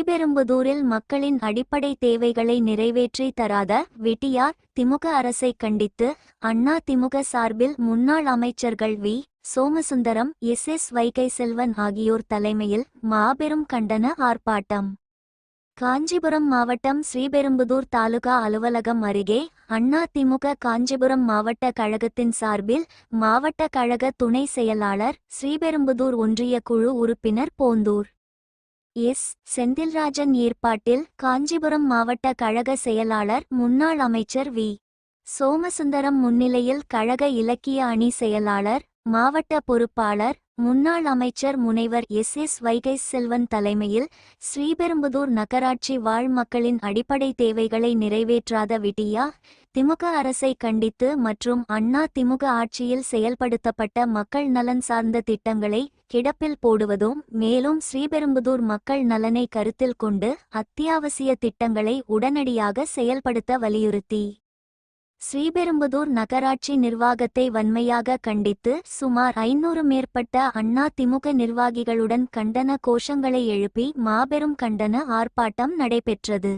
ஸ்ரீபெரும்புதூரில் மக்களின் அடிப்படை தேவைகளை நிறைவேற்றி தராத வெட்டியார் திமுக அரசை கண்டித்து அண்ணா திமுக சார்பில் முன்னாள் அமைச்சர்கள் V. Somasundaram S. S. Vaigai Selvan ஆகியோர் தலைமையில் மாபெரும் கண்டன ஆர்ப்பாட்டம். காஞ்சிபுரம் மாவட்டம் ஸ்ரீபெரும்புதூர் தாலுகா அலுவலகம் அருகே அண்ணா திமுக காஞ்சிபுரம் மாவட்ட கழகத்தின் சார்பில் மாவட்ட கழக துணை செயலாளர் ஸ்ரீபெரும்புதூர் ஒன்றிய குழு உறுப்பினர் போந்தூர். எஸ். செந்தில்ராஜன் ஏற்பாட்டில் காஞ்சிபுரம் மாவட்ட கழக செயலாளர் முன்னாள் அமைச்சர் வி. சோமசுந்தரம் முன்னிலையில் கழக இலக்கிய அணி செயலாளர் மாவட்ட பொறுப்பாளர் முன்னாள் அமைச்சர் முனைவர் எஸ். எஸ். வைகை செல்வன் தலைமையில் ஸ்ரீபெரும்புதூர் நகராட்சி வாழ் மக்களின் அடிப்படை தேவைகளை நிறைவேற்றாத விட்டியா திமுக அரசை கண்டித்து மற்றும் அண்ணா திமுக ஆட்சியில் செயல்படுத்தப்பட்ட மக்கள் நலன் சார்ந்த திட்டங்களை கிடப்பில் போடுவதும் மேலும் ஸ்ரீபெரும்புதூர் மக்கள் நலனை கருத்தில் கொண்டு அத்தியாவசிய திட்டங்களை உடனடியாக செயல்படுத்த வலியுறுத்தி. ஸ்ரீபெரும்புதூர் நகராட்சி நிர்வாகத்தை வன்மையாக கண்டித்து சுமார் ஐநூறு மேற்பட்ட அண்ணா திமுக நிர்வாகிகளுடன் கண்டன கோஷங்களை எழுப்பி மாபெரும் கண்டன ஆர்ப்பாட்டம் நடைபெற்றது.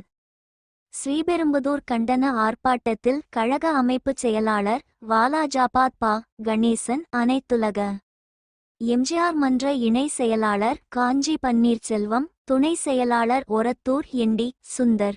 ஸ்ரீபெரும்புதூர் கண்டன ஆர்ப்பாட்டத்தில் கழக அமைப்பு செயலாளர் வாலாஜாபாத் பா. கணேசன் அனைத்துலக. எம்ஜிஆர் மன்ற இணை செயலாளர் காஞ்சி பன்னீர்செல்வம் துணை செயலாளர் ஒரத்தூர் என்டி சுந்தர்.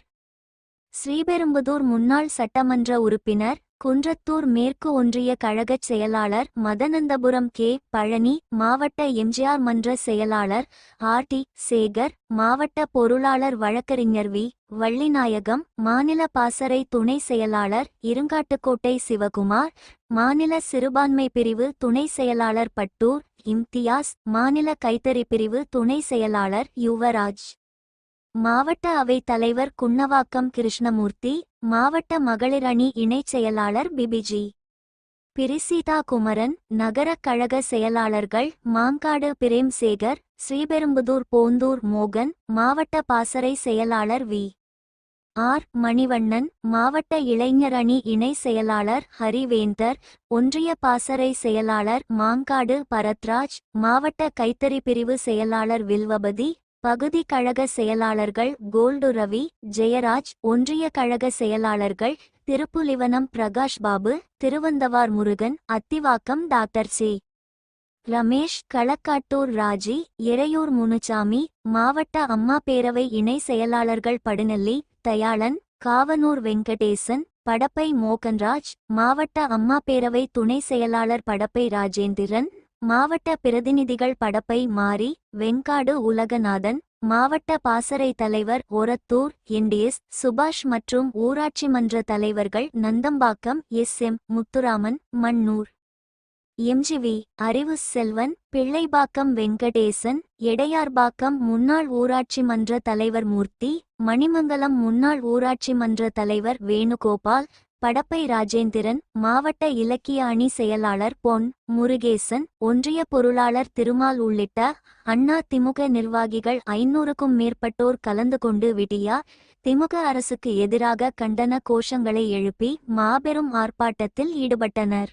ஸ்ரீபெரும்புதூர் முன்னாள் சட்டமன்ற உறுப்பினர் குன்றத்தூர் மேற்கு ஒன்றிய கழகச் செயலாளர் மதனந்தபுரம் கே. பழனி மாவட்ட எம்ஜிஆர் மன்ற செயலாளர் ஆர். டி. சேகர் மாவட்ட பொருளாளர் வழக்கறிஞர் வி. வள்ளிநாயகம் மாநில பாசறை துணை செயலாளர் இருங்காட்டுக்கோட்டை சிவகுமார் மாநில சிறுபான்மை பிரிவு துணை செயலாளர் பட்டூர் இம்தியாஸ் மாநில கைத்தறி பிரிவு துணை செயலாளர் யுவராஜ். மாவட்ட அவைத் தலைவர் குன்னவாக்கம் கிருஷ்ணமூர்த்தி மாவட்ட மகளிர் அணி இணைச் செயலாளர் பிபிஜி. பிரிசீதா குமரன் நகரக் கழக செயலாளர்கள் மாங்காடு பிரேம்சேகர் ஸ்ரீபெரும்புதூர் போந்தூர் மோகன் மாவட்ட பாசறை செயலாளர் வி. ஆர். மணிவண்ணன் மாவட்ட இளைஞர் அணி இணை செயலாளர் ஹரிவேந்தர் ஒன்றிய பாசறை செயலாளர் மாங்காடு பரத்ராஜ் மாவட்ட கைத்தறி பிரிவு செயலாளர் வில்வபதி பகுதி கழக செயலாளர்கள் கோல்டு ரவி ஜெயராஜ் ஒன்றிய கழக செயலாளர்கள் திருப்புலிவனம் பிரகாஷ் பாபு திருவந்தவார் முருகன் அத்திவாக்கம் டாக்டர் சி. ரமேஷ் களக்காட்டூர் ராஜி இறையூர் முனுசாமி மாவட்ட அம்மா பேரவை இணை செயலாளர்கள் படுநெல்லி தயாளன் காவனூர் வெங்கடேசன் படப்பை மோகன்ராஜ் மாவட்ட அம்மா பேரவை துணை செயலாளர் படப்பை ராஜேந்திரன் மாவட்ட பிரதிநிதிகள் படப்பை மாறி வெண்காடு உலகநாதன் மாவட்ட பாசறை தலைவர் ஒரத்தூர் என்டிஎஸ் சுபாஷ் மற்றும் ஊராட்சி மன்ற தலைவர்கள் Nandambakkam S M Muthuraman Mannur MGV Arivu Selvan Pillaipakkam Venkatesan Edaiyarpakkam முன்னாள் ஊராட்சி மன்ற தலைவர் மூர்த்தி மணிமங்கலம் முன்னாள் ஊராட்சி மன்ற தலைவர் வேணுகோபால் படப்பை ராஜேந்திரன் மாவட்ட இலக்கிய அணி செயலாளர் பொன் முருகேசன் ஒன்றிய பொருளாளர் திருமால் உள்ளிட்ட அண்ணா திமுக நிர்வாகிகள் ஐநூறுக்கும் மேற்பட்டோர் கலந்து கொண்டு விடியா திமுக அரசுக்கு எதிராக கண்டன கோஷங்களை எழுப்பி மாபெரும் ஆர்ப்பாட்டத்தில் ஈடுபட்டனர்.